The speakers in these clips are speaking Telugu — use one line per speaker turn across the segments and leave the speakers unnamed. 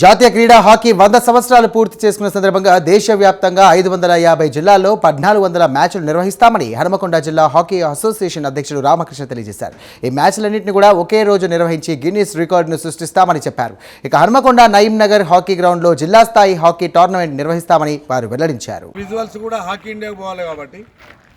జాతీయ క్రీడా హాకీ వంద సంవత్సరాలు పూర్తి చేసుకున్న సందర్భంగా దేశవ్యాప్తంగా ఐదు వందల యాభై జిల్లాల్లో పద్నాలుగు వందల మ్యాచ్లు నిర్వహిస్తామని హనుమకొండ జిల్లా హాకీ అసోసియేషన్ అధ్యక్షుడు రామకృష్ణ తెలియజేశారు. ఈ మ్యాచ్లన్నింటినీ కూడా ఒకే రోజు నిర్వహించి గిన్నీస్ రికార్డును సృష్టిస్తామని చెప్పారు. ఇక హనుమకొండ నయీం నగర్ హాకీ గ్రౌండ్లో జిల్లా స్థాయి హాకీ టోర్నమెంట్ నిర్వహిస్తామని వారు వెల్లడించారు.
విజువల్స్ కూడా హాకీ పోవాలి కాబట్టి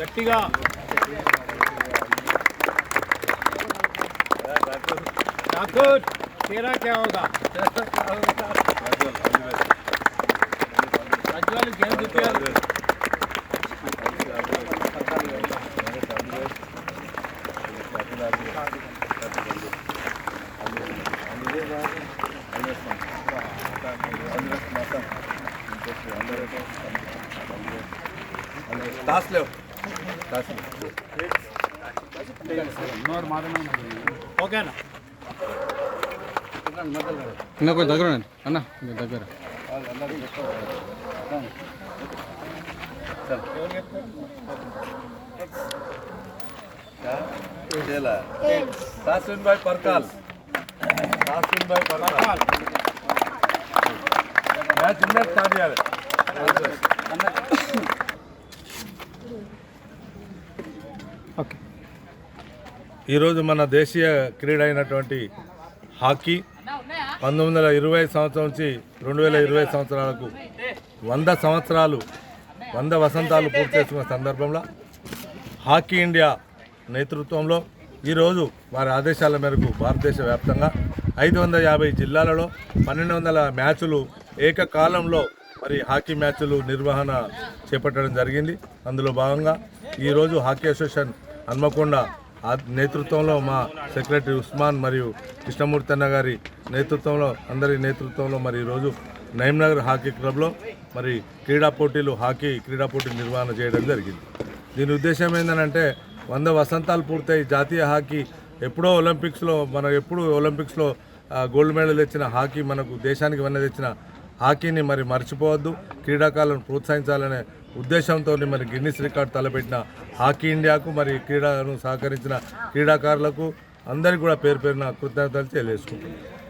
గట్టిగా ठाकुर तेरा क्या होगा प्रज्वल गेम जीते
టాస్ లేవు టాస్
ఓకేనా
అన్న కొంచెం దగ్గర ఉండండి. అన్న కొంచెం దగ్గర
చేయాలా toss win by Parkal toss win by Parkal match
okay.
ఈరోజు మన దేశీయ క్రీడ అయినటువంటి హాకీ పంతొమ్మిది వందల ఇరవై సంవత్సరం నుంచి రెండు వేల ఇరవై సంవత్సరాలకు వంద సంవత్సరాలు వంద వసంతాలు పూర్తి చేసుకున్న సందర్భంలో హాకీ ఇండియా నేతృత్వంలో ఈరోజు వారి ఆదేశాల మేరకు భారతదేశ వ్యాప్తంగా ఐదు వందల యాభై జిల్లాలలో పన్నెండు వందల మ్యాచ్లు ఏకకాలంలో మరి హాకీ మ్యాచ్లు నిర్వహణ చేపట్టడం జరిగింది. అందులో భాగంగా ఈరోజు హాకీ అసోసియేషన్ హన్మకొండ నేతృత్వంలో మా సెక్రటరీ ఉస్మాన్ మరియు కృష్ణమూర్తి అన్న గారి నేతృత్వంలో అందరి నేతృత్వంలో మరి ఈరోజు నయీంనగర్ హాకీ క్లబ్లో మరి క్రీడా పోటీలు హాకీ క్రీడా పోటీలు నిర్వహణ చేయడం జరిగింది. దీని ఉద్దేశం ఏంటంటే వంద వసంతాలు పూర్తయి జాతీయ హాకీ ఎప్పుడో ఒలింపిక్స్లో మనం ఎప్పుడు ఒలింపిక్స్లో గోల్డ్ మెడల్ తెచ్చిన హాకీ మనకు దేశానికి వన్న తెచ్చిన హాకీని మరి మర్చిపోవద్దు. క్రీడాకారులను ప్రోత్సహించాలనే ఉద్దేశంతో మరి గిన్నిస్ రికార్డ్ తలపెట్టిన హాకీ ఇండియాకు మరి క్రీడను సహకరించిన క్రీడాకారులకు అందరికీ కూడా పేరు పేరున కృతజ్ఞతలు తెలియజేసుకుంటున్నాను